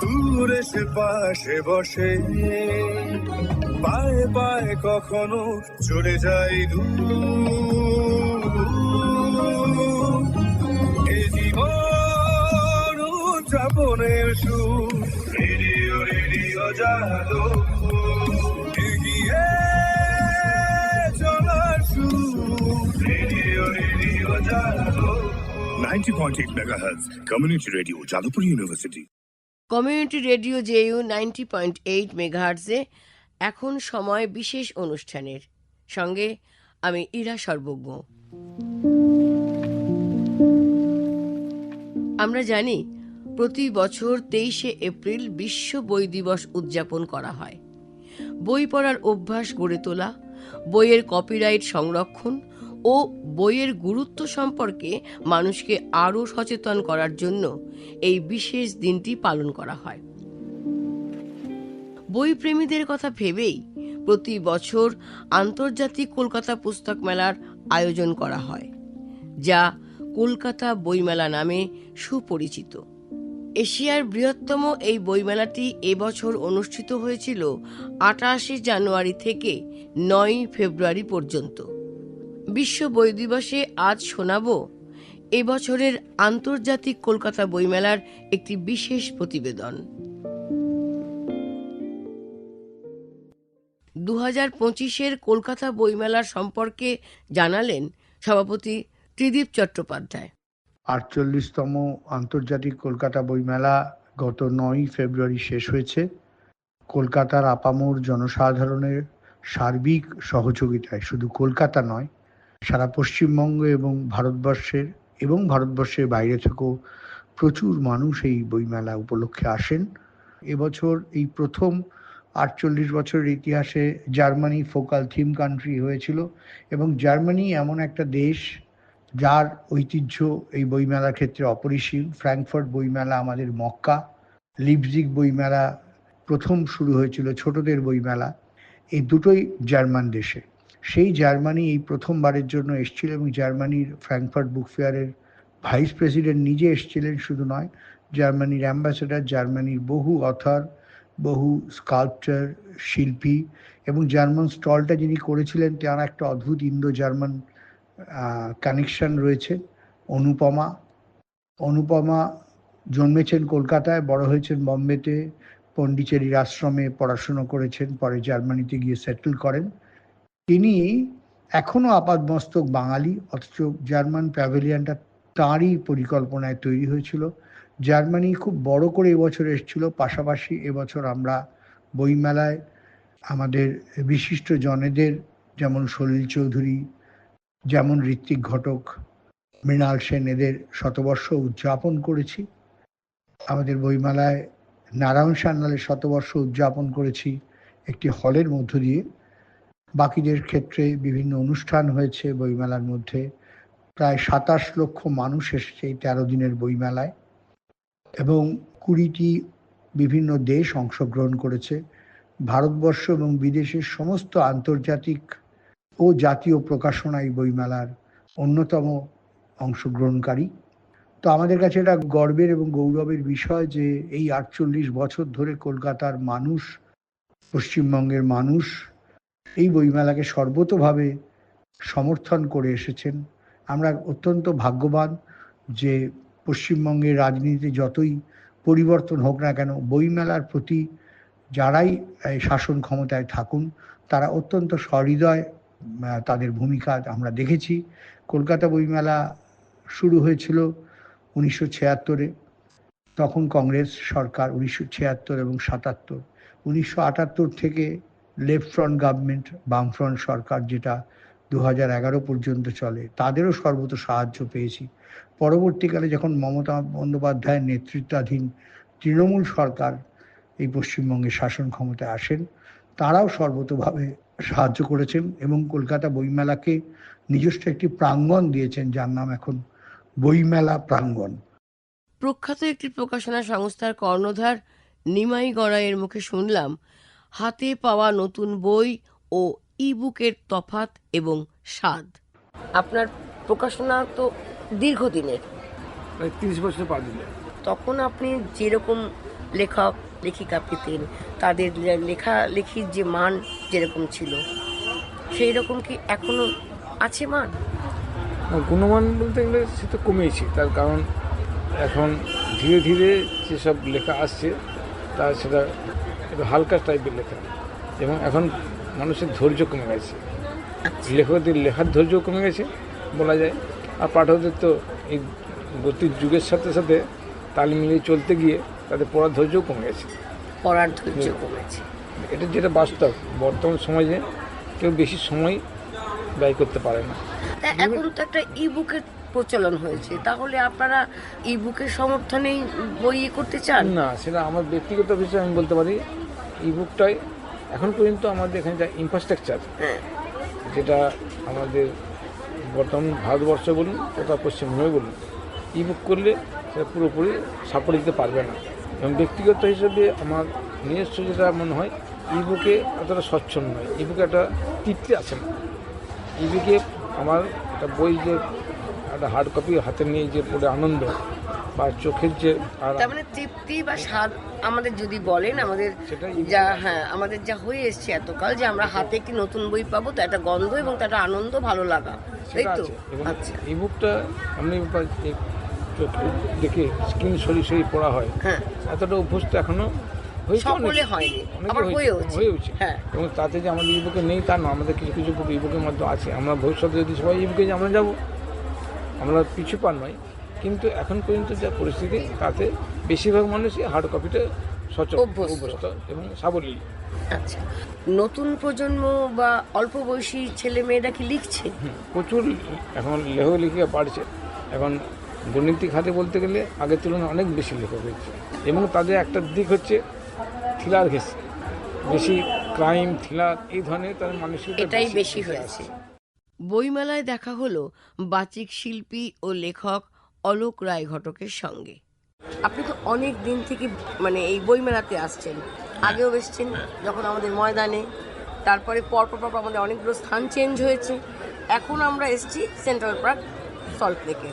দূরে সে পাশে বসে। পায়ে পায়ে কখনো চলে যাই এ জীবন উদযাপনের সুর। রেডিও রেডিও জালো 90.8 megahertz. Community radio jalapur university. Community radio J U ninety point eight মেগাহার্টসে এখন সময় বিশেষ অনুষ্ঠানের। সঙ্গে আমি ইরা সর্বজ্ঞ। আমরা জানি, প্রতি বছর তেইশে এপ্রিল বিশ্ব বই দিবস উদযাপন করা হয়। বই পড়ার অভ্যাস গড়ে তোলা, বইয়ের কপিরাইট সংরক্ষণ ও বইয়ের গুরুত্ব সম্পর্কে মানুষকে আরও সচেতন করার জন্য এই বিশেষ দিনটি পালন করা হয়। বই প্রেমীদের কথা ভেবেই প্রতি বছর আন্তর্জাতিক কলকাতা পুস্তক মেলার আয়োজন করা হয়, যা কলকাতা বইমেলা নামে সুপরিচিত। এশিয়ার বৃহত্তম এই বইমেলাটি এবছর অনুষ্ঠিত হয়েছিল আটাশে জানুয়ারি থেকে নয় ফেব্রুয়ারি পর্যন্ত। বিশ্ব বই দিবসে আজ শোনাব এবছরের আন্তর্জাতিক কলকাতা বইমেলার একটি বিশেষ প্রতিবেদন। দু হাজার পঁচিশের কলকাতা বইমেলার সম্পর্কে জানালেন সভাপতি ত্রিদীপ চট্টোপাধ্যায়। আটচল্লিশতম আন্তর্জাতিক কলকাতা বইমেলা গত নয় ফেব্রুয়ারি শেষ হয়েছে। কলকাতার আপামর জনসাধারণের সার্বিক সহযোগিতায়, শুধু কলকাতা নয় সারা পশ্চিমবঙ্গ এবং ভারতবর্ষের এবং ভারতবর্ষের বাইরে থেকেও প্রচুর মানুষ এই বইমেলা উপলক্ষে আসেন। এবছর এই প্রথম আটচল্লিশ বছরের ইতিহাসে জার্মানি ফোকাল থিম কান্ট্রি হয়েছিল এবং জার্মানি এমন একটা দেশ যার ঐতিহ্য এই বইমেলার ক্ষেত্রে অপরিসীম। ফ্র্যাঙ্কফার্ট বইমেলা আমাদের মক্কা, লিপজিগ বইমেলা প্রথম শুরু হয়েছিল ছোটদের বইমেলা। এই দুটোই জার্মান দেশে। সেই জার্মানি এই প্রথমবারের জন্য এসেছিল এবং জার্মানির ফ্র্যাঙ্কফার্ট বুক ফেয়ারের ভাইস প্রেসিডেন্ট নিজে এসেছিলেন শুধু নয়, জার্মানির অ্যাম্বাসেডার, জার্মানির বহু অথর, বহু স্কাল্পচার শিল্পী এবং জার্মান স্টলটা যিনি করেছিলেন তার একটা অদ্ভুত ইন্দো জার্মান কানেকশন রয়েছে। অনুপমা অনুপমা জন্মেছেন কলকাতায়, বড় হয়েছেন বম্বেতে, পন্ডিচেরির আশ্রমে পড়াশুনো করেছেন, পরে জার্মানিতে গিয়ে সেটেল করেন। তিনি এখনও আপাদমস্তক বাঙালি, অথচ জার্মান প্যাভিলিয়নটা তাঁরই পরিকল্পনায় তৈরি হয়েছিল। জার্মানি খুব বড় করে এবছর এসেছিল, পাশাপাশি এবছর আমরা বইমেলায় আমাদের বিশিষ্ট জনেদের, যেমন সলিল চৌধুরী, যেমন ঋত্বিক ঘটক, মৃণাল সেন এদের শতবর্ষ উদযাপন করেছি। আমাদের বইমেলায় নারায়ণ সান্যালের শতবর্ষ উদযাপন করেছি একটি হলের মধ্য দিয়ে। বাকিদের ক্ষেত্রে বিভিন্ন অনুষ্ঠান হয়েছে বইমেলার মধ্যে। প্রায় সাতাশ লক্ষ মানুষ এসেছে এই তেরো দিনের বইমেলায় এবং কুড়িটি বিভিন্ন দেশ অংশগ্রহণ করেছে। ভারতবর্ষ এবং বিদেশের সমস্ত আন্তর্জাতিক ও জাতীয় প্রকাশনা এই বইমেলার অন্যতম অংশগ্রহণকারী। তো আমাদের কাছে এটা গর্বের এবং গৌরবের বিষয় যে এই আটচল্লিশ বছর ধরে কলকাতার মানুষ, পশ্চিমবঙ্গের মানুষ এই বইমেলাকে সর্বতোভাবে সমর্থন করে এসেছেন। আমরা অত্যন্ত ভাগ্যবান যে পশ্চিমবঙ্গের রাজনীতিতে যতই পরিবর্তন হোক না কেন, বইমেলার প্রতি যারাই শাসন ক্ষমতায় থাকুন, তারা অত্যন্ত সহৃদয় তাদের ভূমিকা আমরা দেখেছি। কলকাতা বইমেলা শুরু হয়েছিল উনিশশো ছিয়াত্তরে, তখন কংগ্রেস সরকার উনিশশো ছিয়াত্তর এবং সাতাত্তর। উনিশশো আটাত্তর থেকে লেফট ফ্রন্ট গভর্নমেন্ট বামফ্রন্ট সরকার যেটা দু হাজার এগারো পর্যন্ত চলে, তাদেরও সর্বত সাহায্য পেয়েছি। পরবর্তীকালে যখন মমতা বন্দ্যোপাধ্যায়ের নেতৃত্বাধীন তৃণমূল সরকার এই পশ্চিমবঙ্গে শাসন ক্ষমতায় আসেন, তারাও সর্বতভাবে সাহায্য করেছেন এবং কলকাতা বইমেলাকে নিজস্ব একটি প্রাঙ্গণ দিয়েছেন, যার নাম এখন বইমেলা প্রাঙ্গণ। প্রখ্যাত একটি প্রকাশনা সংস্থার কর্ণধার নিমাই গড়াইয়ের মুখে শুনলাম হাতে পাওয়া নতুন বই ও ই বুকের তফাত এবং স্বাদ। আপনার প্রকাশনা তো দীর্ঘদিনের। প্রায় তিরিশ বছর পা দিলে তখন আপনি যেরকম লেখক লেখিকা পেতেন তাদের লে- লেখালেখির যে মান যেরকম ছিল সেই রকম কি এখনও আছে মান? আর গুণমান বলতে গেলে সে তো কমেছে তার কারণ এখন ধীরে ধীরে যেসব লেখা আসছে তা সেটা একটু হালকা টাইপের লেখা। এবং এখন মানুষের ধৈর্য কমে গেছে। লেখকদের লেখার ধৈর্য কমে গেছে বলা যায়। আর পাঠকদের তো এই গতির যুগের সাথে সাথে তাল মিলিয়ে চলতে গিয়ে তাদের পড়ার ধৈর্যও কমে গেছে। পড়ার ধৈর্য কমেছে। এটা যেটা বাস্তব বর্তমান সমাজে কেউ বেশি সময় ব্যয় করতে পারে না। এখন তো একটা ই বুকের প্রচলন হয়েছে। তাহলে আপনারা ই বুকের সমর্থনেই বই করতে চান? না সেটা আমার ব্যক্তিগত বিষয়ে আমি বলতে পারি ইবুকটাই এখন পর্যন্ত আমাদের এখানে যা ইনফ্রাস্ট্রাকচার হ্যাঁ। যেটা আমাদের বর্তমান ভারতবর্ষ বলুন তথা পশ্চিমবঙ্গে বলুন ইবুক করলে সেটা পুরোপুরি সাপোর্ট দিতে পারবে না। এবং ব্যক্তিগত হিসেবে আমার নিজস্ব যেটা মনে হয় ইবুকে অতটা স্বচ্ছন্দ নয়। ইবুকে একটা তৃপ্তি আছে না। ইবুকে আমার একটা বই যে একটা হার্ড কপি হাতে নিয়ে যে পড়ে আনন্দ বা চোখের যে তার মানে তৃপ্তি বা স্বাদ আমাদের যদি বলেন আমাদের যা হ্যাঁ আমাদের যা হয়ে এসছে এতকাল যে আমরা হাতে একটি নতুন বই পাবো তো একটা গন্ধ এবং তার একটা আনন্দ ভালো লাগা তাই তো? আচ্ছা। এই বুকটা আপনি চোখে দেখে স্কিন সরি সরি পড়া হয়। হ্যাঁ। এতটা অভ্যস্ত এখনও সকলে হয়নি আবার হয়েওছে হয়েওছে। হ্যাঁ। এবং তাতে যে আমাদের ইবুকে নেই তা না আমাদের কিছু কিছু বুক ইবুকের মধ্যে আছে। আমরা ভবিষ্যতে যদি সবাই ইবুকে আমরা যাব আমরা পিছু পান নয়। কিন্তু এখন পর্যন্ত যা পরিস্থিতি তাতে বেশিরভাগ মানুষই হার্ড কপিতে সচল অভ্যস্ত। এবং সাবলীল। আচ্ছা। নতুন প্রজন্ম বা অল্প বয়সী ছেলে মেয়েরা কি লিখছে? প্রচুর এখন লেখক লেখিকা বাড়ছে এখন গণিতিক হাতে বলতে গেলে আগের তুলনায় অনেক বেশি লেখক হয়েছে। এবং তাদের একটা দিক হচ্ছে থ্রিলার ঘেসে বেশি ক্রাইম থ্রিলার এই ধরনের তাদের মানুষের এটাই বেশি হয়েছে। বইমেলায় দেখা হলো বাচিক শিল্পী ও লেখক অলোক রায় ঘটকের সঙ্গে। আপনি তো অনেক দিন থেকে মানে এই বইমেলাতে আসছেন। আগেও এসছেন যখন আমাদের ময়দানে তারপরে পরপর পরপর আমাদের অনেকগুলো স্থান চেঞ্জ হয়েছে। এখন আমরা এসছি সেন্ট্রাল পার্ক সল্ট লেকে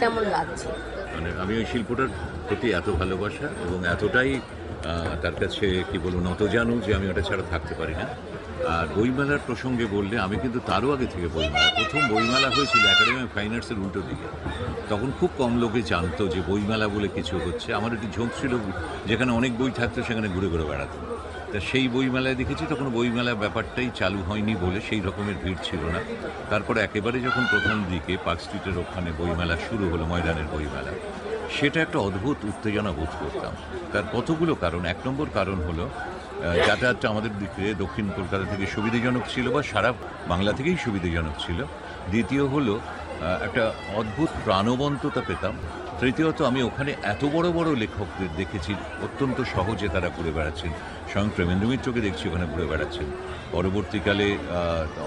কেমন লাগছে? মানে আমি ওই শিল্পটার প্রতি এত ভালোবাসা এবং এতটাই তার কাছে কি বলব নত জানু যে আমি ওটা ছাড়া থাকতে পারি না। আর বইমেলার প্রসঙ্গে বললে আমি কিন্তু তারও আগে থেকে বইমেলা, প্রথম বইমেলা হয়েছিল একাডেমি অফ ফাইন আর্টসের উল্টো দিকে। তখন খুব কম লোকে জানতো যে বইমেলা বলে কিছু হচ্ছে। আমার একটি ঝোঁক ছিল যেখানে অনেক বই থাকতো, সেখানে ঘুরে ঘুরে বেড়াতাম তা সেই বইমেলায় দেখেছি, তখন বইমেলা ব্যাপারটাই চালু হয়নি বলে সেই রকমের ভিড় ছিল না। তারপরে একেবারে যখন প্রথম দিকে পার্ক স্ট্রিটের ওখানে বইমেলা শুরু হলো, ময়দানের বইমেলা, সেটা একটা অদ্ভুত উত্তেজনা বোধ করতাম। তার কতগুলো কারণ? এক নম্বর কারণ হলো যাতায়াতটা আমাদের দিকে দক্ষিণ কলকাতা থেকে সুবিধাজনক ছিল বা সারা বাংলা থেকেই সুবিধাজনক ছিল। দ্বিতীয় হলো একটা অদ্ভুত প্রাণবন্ততা পেতাম। তৃতীয়ত, আমি ওখানে এত বড় বড় লেখকদের দেখেছি, অত্যন্ত সহজে তারা ঘুরে বেড়াচ্ছেন। স্বয়ং প্রেমেন্দ্র মিত্রকে দেখছি ওখানে ঘুরে বেড়াচ্ছেন। পরবর্তীকালে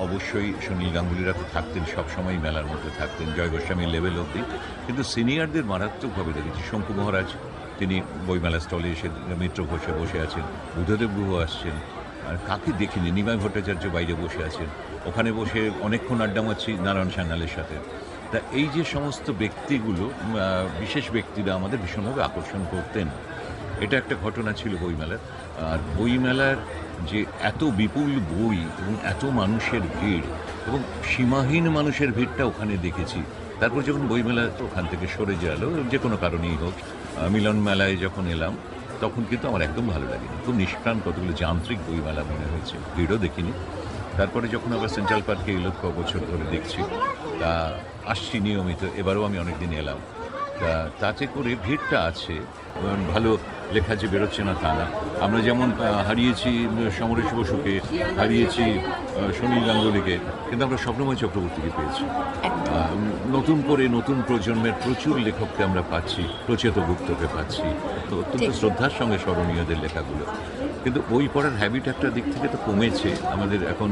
অবশ্যই সুনীল গাঙ্গুলিরা তো থাকতেন, সবসময় মেলার মধ্যে থাকতেন, জয় গোস্বামীর লেভেল অবধি। কিন্তু সিনিয়রদের মারাত্মকভাবে দেখেছি। শঙ্কু মহারাজ তিনি বইমেলা স্টলে এসে মিত্র ঘোষে বসে আছেন বুদ্ধদেব গুহ আসছেন, আর কাকে দেখিনি, নিমাই ভট্টাচার্য বাইরে বসে আছেন। ওখানে বসে অনেকক্ষণ আড্ডা মারছি নারায়ণ সান্যালের সাথে। তা এই যে সমস্ত ব্যক্তিগুলো বিশেষ ব্যক্তিরা আমাদের ভীষণভাবে আকর্ষণ করতেন। এটা একটা ঘটনা ছিল বইমেলার। আর বইমেলার যে এত বিপুল বই এবং এত মানুষের ভিড় এবং সীমাহীন মানুষের ভিড়টা ওখানে দেখেছি। তারপর যখন বইমেলা ওখান থেকে সরে গেল, যে কোনো কারণেই হোক মিলন মেলায় যখন এলাম, তখন কিন্তু আমার একদম ভালো লাগেনি। খুব নিষ্প্রাণ কতগুলো যান্ত্রিক বইমেলা মনে হয়েছে। ভিড়ও দেখিনি। তারপরে যখন আবার সেন্ট্রাল পার্কে এলো, ক বছর ধরে দেখছি, তা আসছি নিয়মিত। এবারও আমি অনেকদিন এলাম। তাতে করে ভিড়টা আছে। ভালো লেখা যে বেরোচ্ছে না তা না। আমরা যেমন হারিয়েছি সমরেশ বসুকে হারিয়েছি সুনীল গাঙ্গুলিকে কিন্তু আমরা স্বপ্নময় চক্রবর্তীকে পেয়েছি। নতুন করে নতুন প্রজন্মের প্রচুর লেখককে আমরা পাচ্ছি প্রচেত গুপ্তকে পাচ্ছি। তো অত্যন্ত শ্রদ্ধার সঙ্গে স্মরণীয়দের লেখাগুলো। কিন্তু বই পড়ার হ্যাবিট একটা দিক থেকে তো কমেছে। আমাদের এখন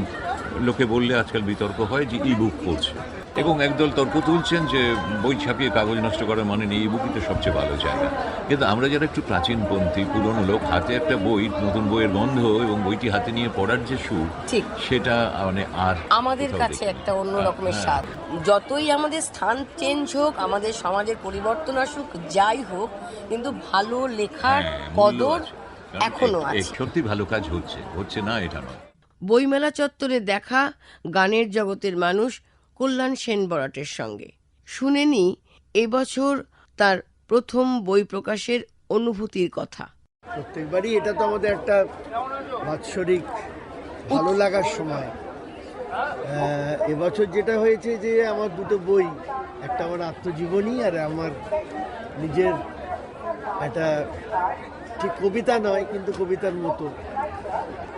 লোকে বললে আজকাল বিতর্ক হয় যে ই বুক পড়ছে। এবং একদল তর্ক তুলছেন যে বই ছাপিয়ে কাগজ নষ্ট করার মানে নেই ই বুকই তো সবচেয়ে ভালো জায়গা। কিন্তু আমরা যারা একটু প্রাচীনপন্থী পুরনো লোক হাতে একটা বই নতুন বইয়ের গন্ধ এবং বইটি হাতে নিয়ে পড়ার যে ঠিক। সেটা মানে আর আমাদের কাছে একটা অন্য রকমের হ্যাঁ। স্বাদ। যতই আমাদের স্থান চেঞ্জ হোক আমাদের সমাজের পরিবর্তন আসুক যাই হোক কিন্তু ভালো লেখার হ্যাঁ, কদর এখনও আছে। সত্যি ভালো কাজ হচ্ছে হচ্ছে না এটা নয়। বইমেলা চত্বরে দেখা গানের জগতের মানুষ কল্যাণ সেন বরাটের সঙ্গে। শুনেনি এবছর তার প্রথম বই প্রকাশের অনুভূতির কথা। প্রত্যেকবারই এটা তো আমাদের একটা বাৎসরিক, ভালো লাগার সময়। এবছর যেটা হয়েছে যে আমার দুটো বই, একটা আমার আত্মজীবনী আর আমার নিজের একটা ঠিক কবিতা নয় কিন্তু কবিতার মতো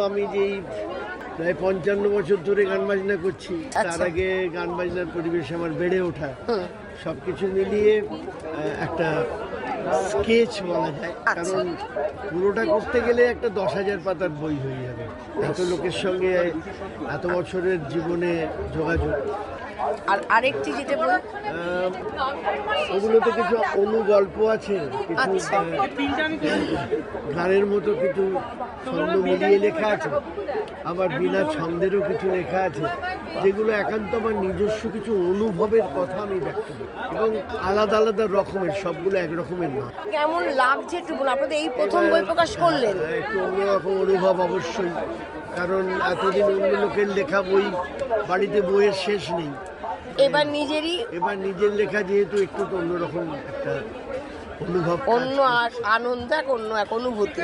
আমি যেই প্রায় পঞ্চান্ন বছর ধরে গান বাজনা করছি তার আচ্ছা। আগে গান বাজনার পরিবেশ আমার বেড়ে ওঠা। সব কিছু মিলিয়ে একটা স্কেচ বলা যায় আচ্ছা। কারণ পুরোটা করতে গেলে একটা দশ হাজার পাতার বই হয়ে যাবে এত লোকের সঙ্গে এত বছরের জীবনে যোগাযোগ আর আরেকটি যেটা বই আহ, ওগুলোতে কিছু অনুগল্প আছে কিছু আচ্ছা। গানের মতো কিছু ছন্দ মিলিয়ে লেখা আছে। আবার বিনা ছন্দেরও কিছু লেখা আছে যেগুলো একান্ত আমার নিজস্ব কিছু অনুভবের কথা আমি ব্যক্ত করি। এবং আলাদা আলাদা রকমের সবগুলো একরকমের না কেমন লাগছে একটু বলুন? আপনাদের এই প্রথম বই প্রকাশ করলেন। হ্যাঁ, একটু অন্যরকম অনুভব অবশ্যই। কারণ এতদিন অন্য লোকের লেখা বই বাড়িতে বইয়ের শেষ নেই। এবার নিজেরই এবার নিজের লেখা যেহেতু একটু তো অন্যরকম একটা অনুভব অন্য আর আনন্দ এক অন্য এক অনুভূতি।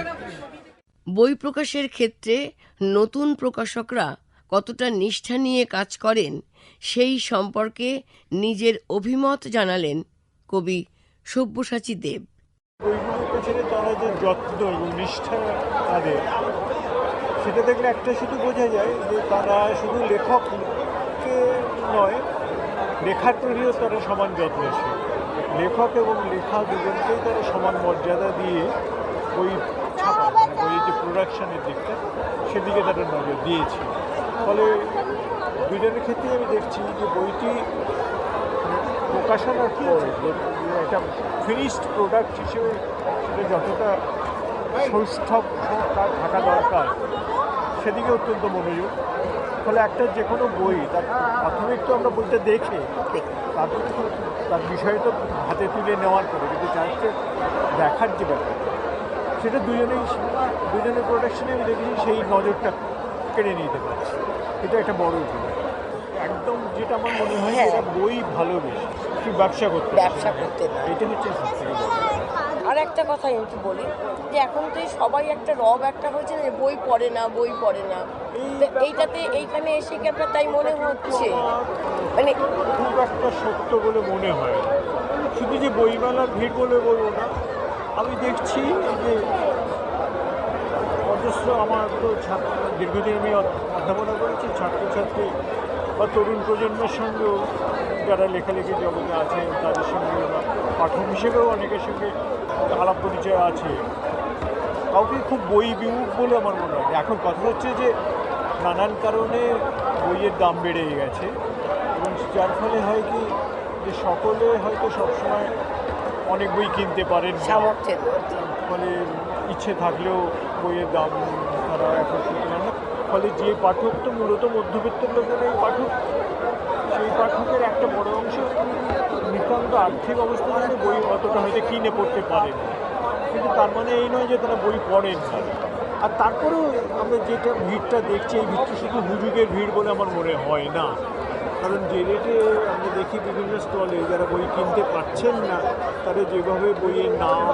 বই প্রকাশের ক্ষেত্রে নতুন প্রকাশকরা কতটা নিষ্ঠা নিয়ে কাজ করেন সেই সম্পর্কে নিজের অভিমত জানালেন কবি সব্যসাচী দেব। বইগুলোর পেছনে তারা যে যত্ন এবং নিষ্ঠা তাদের সেটা দেখলে একটা শুধু বোঝা যায় যে তারা শুধু লেখককে নয় লেখার প্রতিও তারা সমান যত্নশীল লেখক এবং লেখা দুজনকেই তারা সমান মর্যাদা দিয়ে বই ছাপা বইয়ের যে প্রোডাকশনের দিকটা, সেদিকে তারা নজর দিয়েছে। ফলে দুজনের ক্ষেত্রেই আমি দেখছি যে বইটি প্রকাশনার পর একটা ফিনিশড প্রোডাক্ট হিসেবে সেটা যতটা সৌষ্ঠব তার থাকা দরকার, সেদিকে অত্যন্ত মনোযোগ। ফলে একটা যে কোনো বই তার প্রাথমিক তো আমরা বইটা দেখে তারপরে তার বিষয় তো হাতে তুলে নেওয়ার পরে কিন্তু চারটে দেখার যে ব্যাপার সেটা দুজনেই দুজনের প্রোডাকশনে আমি দেখেছি সেই নজরটা কেড়ে নিতে পারছি। এটা একটা বড় উপকার একদম যেটা আমার মনে হয় হ্যাঁ। এটা বই ভালোবেসে কি ব্যবসা করতে ব্যবসা করতে এটা হচ্ছে সব থেকে বড়। আর একটা কথা কিন্তু বলি, যে এখন তো সবাই একটা রব একটা হয়েছে যে বই পড়ে না, বই পড়ে না এইটাতে এইখানে এসে কি আপনার তাই মনে হচ্ছে মানে খুব একটা সত্য বলে মনে হয়। শুধু যে বইমেলার ভিড় বলে বলব না, আমি দেখছি যে অজস্র আমার তো ছাত্র, দীর্ঘদিন আমি অধ- অধ্যাপনা করেছি, ছাত্রছাত্রী বা তরুণ প্রজন্মের সঙ্গেও যারা লেখালেখি জগতে আছেন, তাদের সঙ্গে পাঠক হিসেবেও অনেকের সঙ্গে আলাপ পরিচয় আছে। কাউকে খুব বই বিমুখ বলে আমার মনে হয় এখন কথা হচ্ছে যে নানান কারণে বইয়ের দাম বেড়ে গেছে এবং যার ফলে হয় কি যে সকলে হয়তো সবসময় অনেক বই কিনতে পারেন। সামর্থ্যের ফলে ইচ্ছে থাকলেও বইয়ের দাম তারা এখন পারে না। ফলে যে পাঠক তো মূলত মধ্যবিত্ত লোকেরাই পাঠক সেই পাঠকের একটা বড় অংশ নিতান্ত আর্থিক অবস্থা থেকে বই অতটা হয়তো কিনে পড়তে পারে। না কিন্তু তার মানে এই নয় যে তারা বই পড়েন আর তারপরেও আমরা যেটা ভিড়টা দেখছি, এই ভিড়টা শুধু হুজুগের ভিড় বলে আমার মনে হয় না। কারণ যে রেটে আমরা দেখি বিভিন্ন স্টলে যারা বই কিনতে পারছেন না, তারা যেভাবে বইয়ের নাম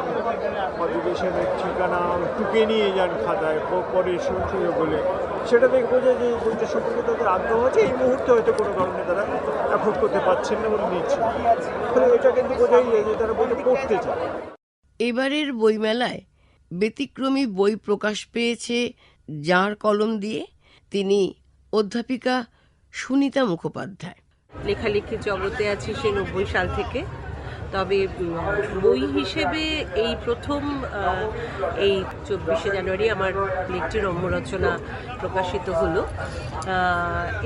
পাবলিকেশনের ঠিকানা টুকে নিয়ে যান খাতায় পরে শুরু বলে। সেটা দেখে বোঝা যে বইটা সম্পর্কে তাদের আগ্রহ আছে। এই মুহূর্তে হয়তো কোনো কারণে তারা অ্যাফোর্ড করতে পারছেন না বলে নিচ্ছে না। ফলে এটা কিন্তু বোঝাই যায় যে তারা বইটা পড়তে চায়। এবারের বইমেলায় ব্যতিক্রমী বই প্রকাশ পেয়েছে যার কলম দিয়ে তিনি অধ্যাপিকা সুনিতা মুখোপাধ্যায়। লেখালেখির জগতে আছি সে নব্বই সাল থেকে। তবে বই হিসেবে এই প্রথম এই চব্বিশে জানুয়ারি আমার একটি রম্য রচনা প্রকাশিত হলো।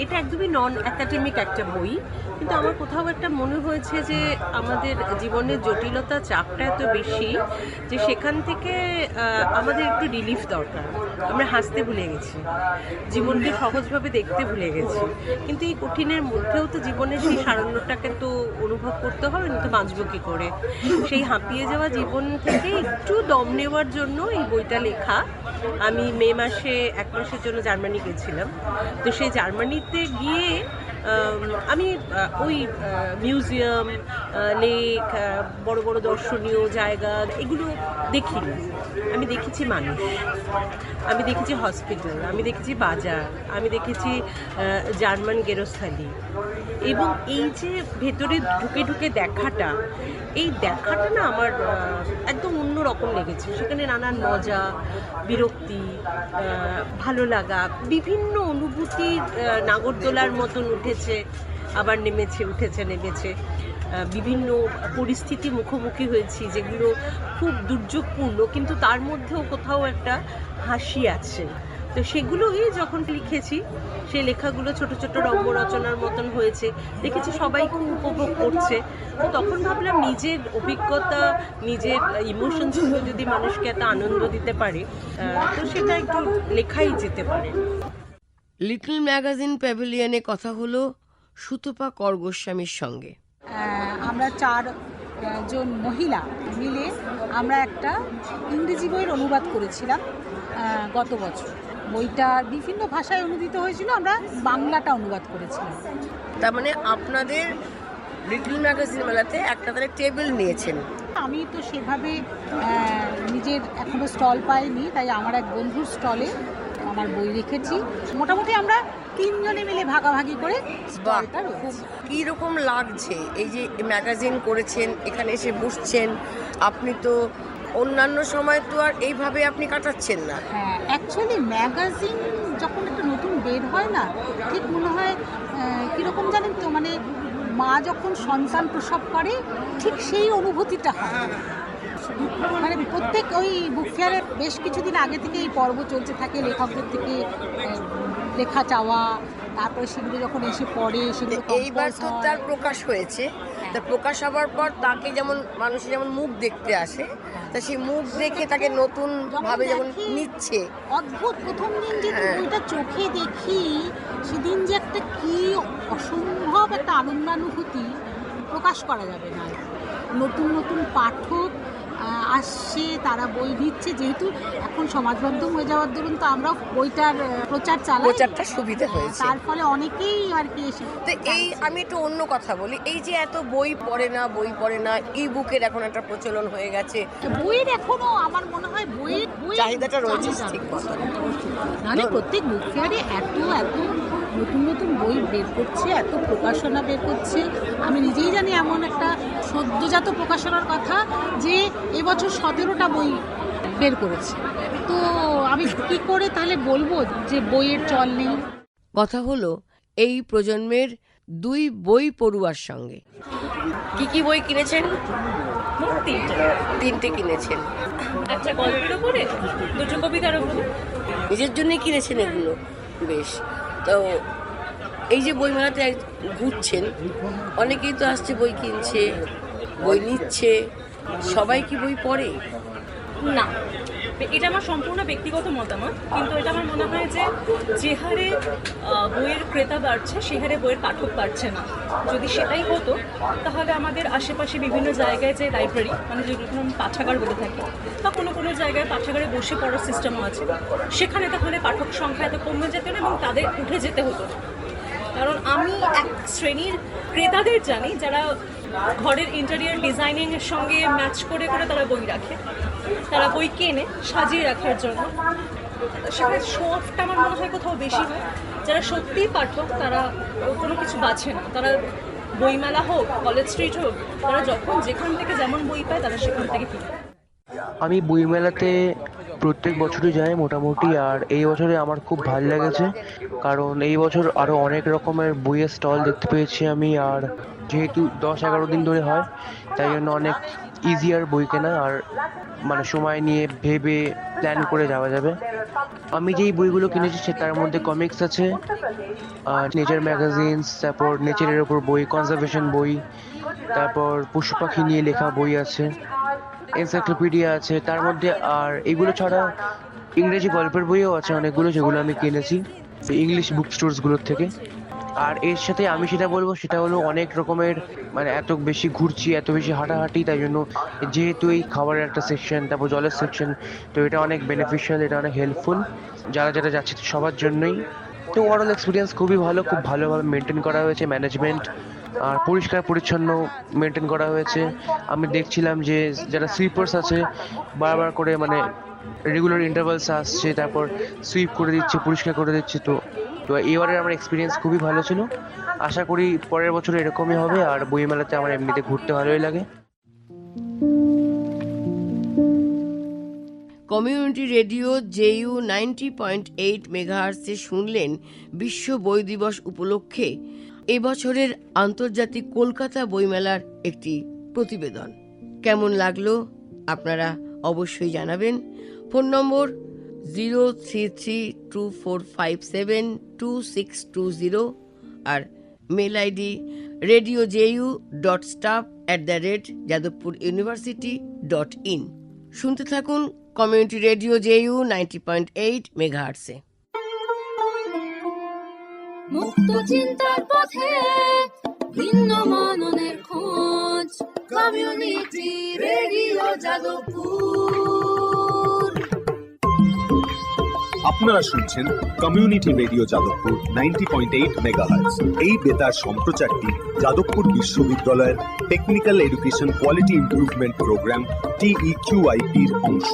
এটা একদমই নন অ্যাকাডেমিক একটা বই, কিন্তু আমার কোথাও একটা মনে হয়েছে যে আমাদের জীবনের জটিলতা চাপটা এত বেশি যে সেখান থেকে আমাদের একটু রিলিফ দরকার। আমরা হাসতে ভুলে গেছি, জীবনকে সহজভাবে দেখতে ভুলে গেছি। কিন্তু এই কঠিনের মধ্যেও তো জীবনের সেই সারণ্যটাকে তো অনুভব করতে হবে না তো বাঁচবো কী করে? সেই হাঁপিয়ে যাওয়া জীবন থেকে একটু দম নেওয়ার জন্য এই বইটা লেখা। আমি মে মাসে এক মাসের জন্য জার্মানি গেছিলাম। তো সেই জার্মানিতে গিয়ে আম, আমি ওই মিউজিয়াম লেক বড় বড় দর্শনীয় জায়গা এগুলো দেখিনি। আমি দেখেছি মানুষ আমি দেখেছি হসপিটাল আমি দেখেছি বাজার আমি দেখেছি জার্মান গেরস্থালি এবং এই যে ভেতরে ঢুকে ঢুকে দেখাটা এই দেখাটা না আমার একদম রকম লেগেছে। সেখানে নানান মজা, বিরক্তি ভালো লাগা, বিভিন্ন অনুভূতি নাগরদোলার মতন উঠেছে, আবার নেমেছে, উঠেছে, নেমেছে। বিভিন্ন পরিস্থিতি মুখোমুখি হয়েছি যেগুলো খুব দুর্যোগপূর্ণ, কিন্তু তার মধ্যেও কোথাও একটা হাসি আছে। তো সেগুলোই যখন লিখেছি সেই লেখাগুলো ছোট ছোট রম্য রচনার মতন হয়েছে। দেখেছি সবাই খুব উপভোগ করছে। তো তখন ভাবলাম নিজের অভিজ্ঞতা নিজের ইমোশনসগুলো যদি মানুষকে এত আনন্দ দিতে পারে তো সেটা একটু লেখাই যেতে পারে। লিটল ম্যাগাজিন প্যাভিলিয়নে কথা হলো সুতপা কর গোস্বামীর সঙ্গে। আমরা চার জন মহিলা মিলে আমরা একটা ইংরেজি বইয়ের অনুবাদ করেছিলাম গত বছর। বইটা বিভিন্ন ভাষায় অনুদিত হয়েছিল আমরা বাংলাটা অনুবাদ করেছিলাম। তার মানে আপনাদের লিটল ম্যাগাজিন মেলাতে একটা তারা টেবিল নিয়েছেন। আমি তো সেভাবে নিজের এখনও স্টল পাইনি তাই আমার এক বন্ধুর স্টলে আমার বই রেখেছি। মোটামুটি আমরা তিনজনে মিলে ভাগাভাগি করে কী রকম লাগছে এই যে ম্যাগাজিন করেছেন এখানে এসে বসছেন আপনি তো অন্যান্য সময় তো আর এইভাবে আপনি কাটাচ্ছেন না। হ্যাঁ অ্যাকচুয়ালি ম্যাগাজিন যখন একটা নতুন বের হয় না, ঠিক মনে হয় কীরকম জানেন তো মানে মা যখন সন্তান প্রসব করে, ঠিক সেই অনুভূতিটা হয়। মানে প্রত্যেক ওই বুক ফেয়ারের বেশ কিছুদিন আগে থেকে এই পর্ব চলতে থাকে, লেখকদের থেকে লেখা চাওয়া তারপরে সেগুলো যখন এসে পড়ে সেগুলো এইবার তো তার প্রকাশ হয়েছে। তার প্রকাশ হওয়ার পর তাকে যেমন মানুষ যেমন মুখ দেখতে আসে তা সেই মুখ দেখে তাকে নতুন ভাবে যেমন নিচ্ছে। অদ্ভুত প্রথম দিন যে হ্যাঁ। বইটা চোখে দেখি সেদিন যে একটা কি অসম্ভব একটা আনন্দানুভূতি প্রকাশ করা যাবে না। নতুন নতুন পাঠক আসছে তারা বই দিচ্ছে। যেহেতু এখন সমাজ মাধ্যম হয়ে যাওয়ার দরুন তো আমরা বইটার প্রচার চালাই। প্রচারটা সুবিধা হয়েছে। তার ফলে অনেকেই আর কি এসে তো এই আমি একটু অন্য কথা বলি। এই যে এত বই পড়ে না বই পড়ে না ই বুকের এখন একটা প্রচলন হয়ে গেছে। বইয়ের এখনও আমার মনে হয় বইয়ের বইয়ের চাহিদাটা রয়েছে ঠিক কথা নাহলে প্রত্যেক বুক ফেয়ারে এত এত নতুন নতুন বই বের করছে এত প্রকাশনা বের করছে। আমি নিজেই জানি এমন একটা সদ্যজাত প্রকাশনার কথা যে এবছর সতেরোটা বই বের করেছে। তো আমি কি করে তাহলে বলব যে বইয়ের চল নেই? কথা হলো এই প্রজন্মের দুই বই পড়ুয়ার সঙ্গে। কি কি বই কিনেছেন? তিনটে কিনেছেন। একটা গল্পের উপরে? দুটো কবিতার উপরে? নিজের জন্যই কিনেছেন এগুলো। বেশ। তো এই যে বইমেলাতে এক- ঘুরছেন অনেকেই তো আসছে বই কিনছে বই নিচ্ছে। সবাই কি বই পড়ে? না। এটা আমার সম্পূর্ণ ব্যক্তিগত মতামত, কিন্তু এটা আমার মনে হয় যে যে হারে বইয়ের ক্রেতা বাড়ছে, সে হারে বইয়ের পাঠক বাড়ছে না। যদি সেটাই হতো, তাহলে আমাদের আশেপাশে বিভিন্ন জায়গায় যে লাইব্রেরি মানে যেগুলো পাঠাগার বলে থাকি, বা কোনো কোনো জায়গায় পাঠাগারে বসে পড়ার সিস্টেমও আছে, সেখানে তাহলে পাঠক সংখ্যা এত কমে যেত না এবং তাদের উঠে যেতে হতো। কারণ আমি এক শ্রেণির ক্রেতাদের জানি, যারা ঘরের ইন্টেরিয়ার ডিজাইনিং এর সঙ্গে ম্যাচ করে করে তারা বই রাখে। তারা বই কেনে, সাজিয়ে রাখার জন্য। সেখানে শো আমার মনে হয় কোথাও বেশি হয়। যারা সত্যিই পাঠক, তারা কোনো কিছু বাছে না। তারা বইমেলা হোক কলেজ স্ট্রিট হোক, তারা যখন যেখান থেকে যেমন বই পায়, তারা সেখান থেকে কিনে। আমি বইমেলাতে প্রত্যেক বছরই যাই মোটামুটি, আর এই বছরে আমার খুব ভালো লেগেছে। কারণ এই বছর আরও অনেক রকমের বইয়ের স্টল দেখতে পেয়েছি আমি, আর যেহেতু দশ এগারো দিন ধরে হয়, তাই জন্য অনেক ইজিয়ার বই কেনা, আর মানে সময় নিয়ে ভেবে প্ল্যান করে যাওয়া যাবে। আমি যেই বইগুলো কিনেছি সে তার মধ্যে কমিক্স আছে, আর নেচার ম্যাগাজিনস তারপর নেচারের ওপর বই কনজারভেশন বই, তারপর পশু পাখি নিয়ে লেখা বই আছে। এনসাইক্লোপিডিয়া আছে, তার মধ্যে আর এগুলো ছাড়া ইংরেজি গল্পের বইও আছে অনেকগুলো, যেগুলো আমি কিনেছি ইংলিশ বুক স্টোরসগুলোর থেকে। আর এর সাথে আমি সেটা বলব সেটা হলো অনেক রকমের মানে এত বেশি ঘুরছি, এত বেশি হাঁটাহাঁটি, তাই জন্য যেহেতু এই খাবারের একটা সেকশন তারপর জলের সেকশন তো এটা অনেক বেনিফিশিয়াল এটা অনেক হেল্পফুল যারা যারা যাচ্ছে সবার জন্যই। তো ওভারঅল এক্সপিরিয়েন্স খুবই ভালো, খুব ভালোভাবে মেনটেন করা হয়েছে ম্যানেজমেন্ট আর পরিষ্কার পরিচ্ছন্ন মেনটেন করা হয়েছে। আমি দেখছিলাম যে যারা সুইপার্স আছে, বারবার করে মানে রেগুলার ইন্টারভালস আসছে, তারপর সুইপ করে দিচ্ছে, পরিষ্কার করে দিচ্ছে, তো তো এবারের আমার এক্সপিরিয়েন্স খুবই ভালো ছিল। আশা করি পরের বছর এরকমই হবে, আর বইমেলাতে আমার এমনিতে ঘুরতে ভালোই লাগে। Community radio J U ninety point eight মেগাহার্সে শুনলেন বিশ্ব বই দিবস উপলক্ষে। এবছরের আন্তর্জাতিক কলকাতা বইমেলার একটি প্রতিবেদন। কেমন লাগল আপনারা অবশ্যই জানাবেন। Phone number zero three three two four five seven two six two zero R mail ID radio J U dot staff at the rate Jadavpur university dot in. শুনতে থাকুন community radio J U ninety point eight মেগাহার্সে মুক্ত চিন্তার পথে, ভিন্ন মননের খোঁজ। Community, radio, Jadavpur. আপনারা শুনছেন community radio Jadavpur ninety point eight megahertz এই বেতার সম্প্রচারটি যাদবপুর বিশ্ববিদ্যালয়ের technical education quality improvement program টিইকিউআইপির অংশ।